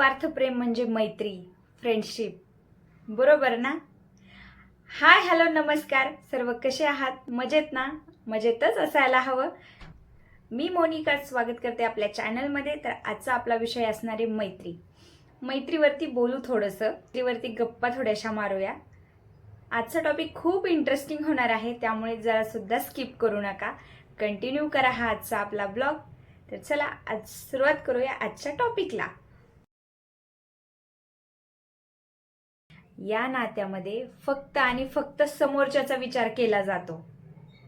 प्रेम म्हणजे मैत्री फ्रेंडशिप बरोबर ना? हाय हॅलो नमस्कार. सर्व कसे आहात? मजेत ना? मजेतच असायला हवं. मी मोनिका स्वागत करते आपल्या चॅनलमध्ये तर आजचा आपला विषय असणारे मैत्री. मैत्रीवरती बोलू थोडंसं. मैत्रीवरती गप्पा थोड्याशा मारूया. आजचा टॉपिक खूप इंटरेस्टिंग होणार आहे. त्यामुळे जरासुद्धा स्किप करू नका. कंटिन्यू करा हा आजचा आपला ब्लॉग तर चला आज सुरुवात करूया आजच्या टॉपिकला या नात्यामध्ये फक्त आणि फक्त समोरच्याचा विचार केला जातो.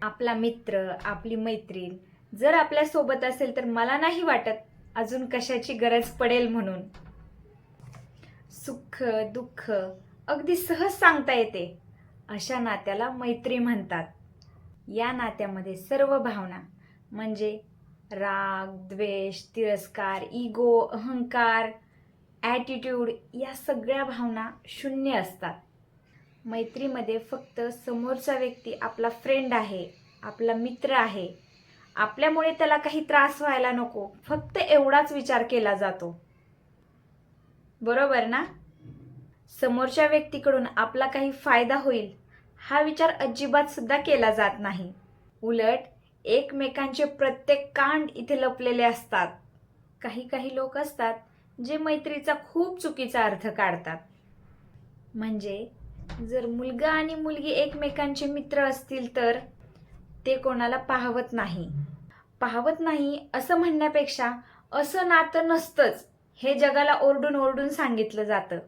आपला मित्र आपली मैत्रीण जर आपल्यासोबत असेल तर मला नाही वाटत अजून कशाची गरज पडेल म्हणून. सुख दुःख अगदी सहज सांगता येते. अशा नात्याला मैत्री म्हणतात. या नात्यामध्ये सर्व भावना म्हणजे राग द्वेष तिरस्कार इगो अहंकार ॲटिट्यूड या सगळ्या भावना शून्य असतात. मैत्रीमध्ये फक्त समोरचा व्यक्ती आपला फ्रेंड आहे आपला मित्र आहे. आपल्यामुळे त्याला काही त्रास व्हायला नको फक्त एवढाच विचार केला जातो. बरोबर ना? समोरच्या व्यक्तीकडून आपला काही फायदा होईल हा विचार अजिबात सुद्धा केला जात नाही. उलट एकमेकांचे प्रत्येक कांड इथे लपलेले असतात. काही काही लोक असतात जे मैत्रीचा खूप चुकीचा अर्थ काढतात. म्हणजे जर मुलगा आणि मुलगी एकमेकांचे मित्र असतील तर ते कोणाला पाहवत नाही. पाहवत नाही असं म्हणण्यापेक्षा असं नातं नसतंच हे जगाला ओरडून ओरडून सांगितलं जातं.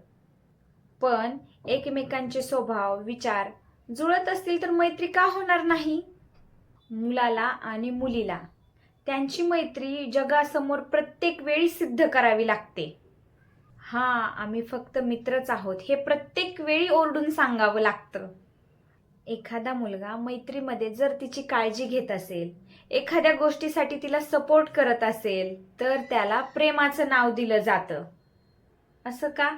पण एकमेकांचे स्वभाव विचार जुळत असतील तर मैत्री का होणार नाही? मुलाला आणि मुलीला. त्यांची मैत्री जगासमोर प्रत्येक वेळी सिद्ध करावी लागते. हा आम्ही फक्त मित्रच आहोत. हे प्रत्येक वेळी ओरडून सांगावं लागतं. एखादा मुलगा मैत्रीमध्ये जर तिची काळजी घेत असेल एखाद्या गोष्टीसाठी तिला सपोर्ट करत असेल तर त्याला प्रेमाचं नाव दिलं जातं. असं का?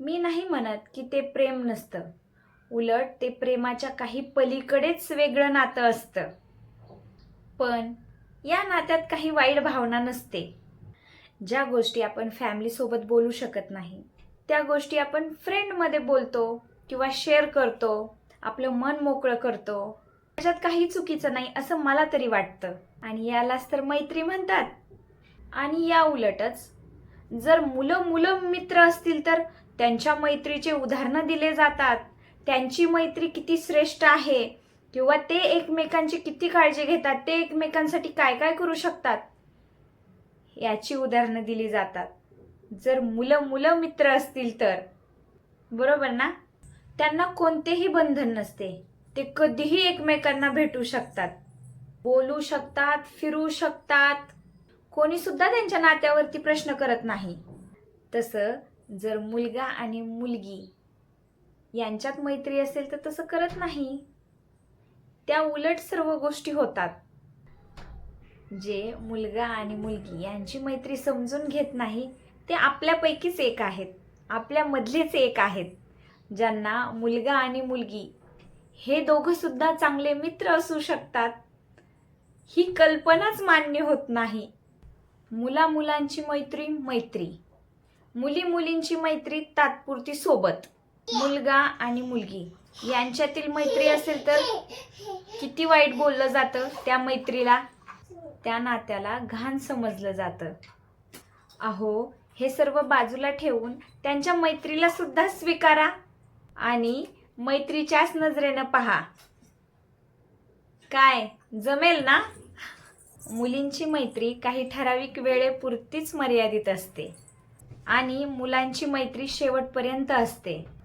मी नाही म्हणत की ते प्रेम नसतं. उलट ते प्रेमाच्या काही पलीकडेच वेगळं नातं असतं. पण या नात्यात काही वाईट भावना नसते. ज्या गोष्टी आपण फॅमिलीसोबत बोलू शकत नाही त्या गोष्टी आपण फ्रेंडमध्ये बोलतो किंवा शेअर करतो आपलं मन मोकळं करतो. त्याच्यात काही चुकीचं नाही असं मला तरी वाटतं. आणि यालाच तर मैत्री म्हणतात. आणि या उलटच जर मुलं मुलं मित्र असतील तर त्यांच्या मैत्रीचे उदाहरणं दिले जातात. त्यांची मैत्री किती श्रेष्ठ आहे किंवा ते एकमेकांची किती काळजी घेतात ते एकमेकांसाठी काय काय करू शकतात? याची उदाहरणं दिली जातात. जर मुलं मुलं मित्र असतील तर. बरोबर ना? त्यांना कोणतेही बंधन नसते. ते कधीही एकमेकांना भेटू शकतात. बोलू शकतात फिरू शकतात. कोणी सुद्धा त्यांच्या नात्यावरती प्रश्न करत नाही. तसं जर मुलगा आणि मुलगी यांच्यात मैत्री असेल तर तसं करत नाही. त्या उलट सर्व गोष्टी होतात. जे मुलगा आणि मुलगी यांची मैत्री समजून घेत नाही ते आपल्यापैकीच एक आहेत. आपल्यामधलेच एक आहेत. ज्यांना मुलगा आणि मुलगी हे दोघंसुद्धा चांगले मित्र असू शकतात. ही कल्पनाच मान्य होत नाही. मुला मुलांची मैत्री मैत्री. मुली मुलींची मैत्री तात्पुरती सोबत. मुलगा आणि मुलगी. यांच्यातील मैत्री असेल तर किती वाईट बोललं जातं त्या मैत्रीला त्या नात्याला घाण समजलं जातं. अहो हे सर्व बाजूला ठेवून त्यांच्या मैत्रीला सुद्धा स्वीकारा आणि मैत्रीच्याच नजरेनं पहा. काय जमेल ना? मुलींची मैत्री काही ठराविक वेळेपुरतीच मर्यादित असते आणि मुलांची मैत्री शेवटपर्यंत असते.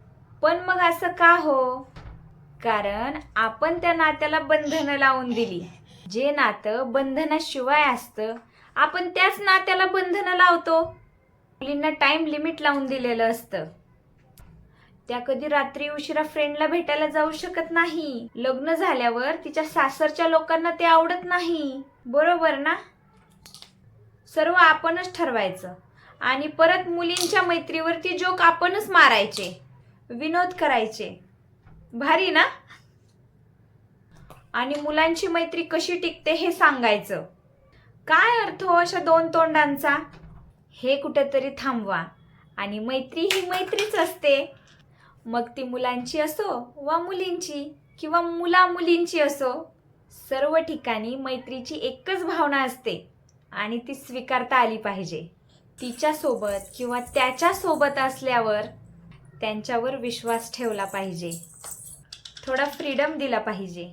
पण मग असं का हो? कारण आपण त्या नात्याला बंधनं लावून दिली. जे नातं बंधनाशिवाय असतं आपण त्याच नात्याला बंधनं लावतो. मुलींना टाइम लिमिट लावून दिलेलं असतं. त्या कधी रात्री उशिरा फ्रेंडला भेटायला जाऊ शकत नाही. लग्न झाल्यावर तिच्या सासरच्या लोकांना ते आवडत नाही. बरोबर ना? सर्व आपणच ठरवायचं. आणि परत मुलींच्या मैत्रीवरती जोक आपणच मारायचे. विनोद करायचे. भारी ना? आणि मुलांची मैत्री कशी टिकते हे सांगायचं. काय अर्थ हो अशा दोन तोंडांचा? हे कुठेतरी थांबवा. आणि मैत्री ही मैत्रीच असते. मग ती मुलांची असो वा मुलींची किंवा मुला मुलींची असो सर्व ठिकाणी मैत्रीची एकच भावना असते आणि ती स्वीकारता आली पाहिजे. तिच्यासोबत किंवा त्याच्यासोबत असल्यावर त्यांच्यावर विश्वास ठेवला पाहिजे. थोडा फ्रीडम दिला पाहिजे.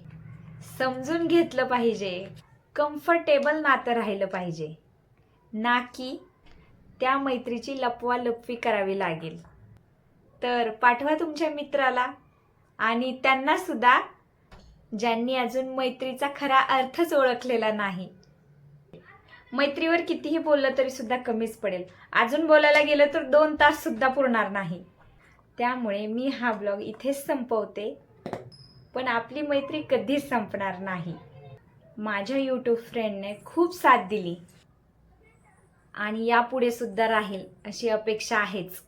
समजून घेतलं पाहिजे. कम्फर्टेबल नातं राहिलं पाहिजे. ना की त्या मैत्रीची लपवालपवी करावी लागेल. तर पाठवा तुमच्या मित्राला आणि त्यांना सुद्धा ज्यांनी अजून मैत्रीचा खरा अर्थच ओळखलेला नाही. मैत्रीवर कितीही बोललं तरी सुद्धा कमीच पडेल. अजून बोलायला गेलं तर दोन तास सुद्धा पुरणार नाही. त्यामुळे मी हा ब्लॉग इथेच संपवते. पण आपली मैत्री कधीच संपणार नाही. माझ्या यूट्यूब फ्रेंडने खूप साथ दिली. आणि यापुढे सुद्धा राहील अशी अपेक्षा आहेच.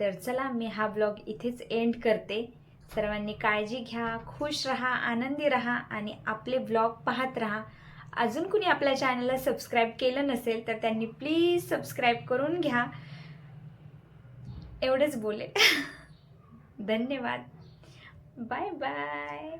तर चला मी हा ब्लॉग इथेच एंड करते. सर्वांनी काळजी घ्या खुश रहा आनंदी रहा आणि आपले ब्लॉग पाहत रहा. अजून कुणी आपल्या चॅनलला सबस्क्राईब केलं नसेल तर त्यांनी प्लीज सबस्क्राईब करून घ्या. एवढंच बोले. धन्यवाद. Bye bye.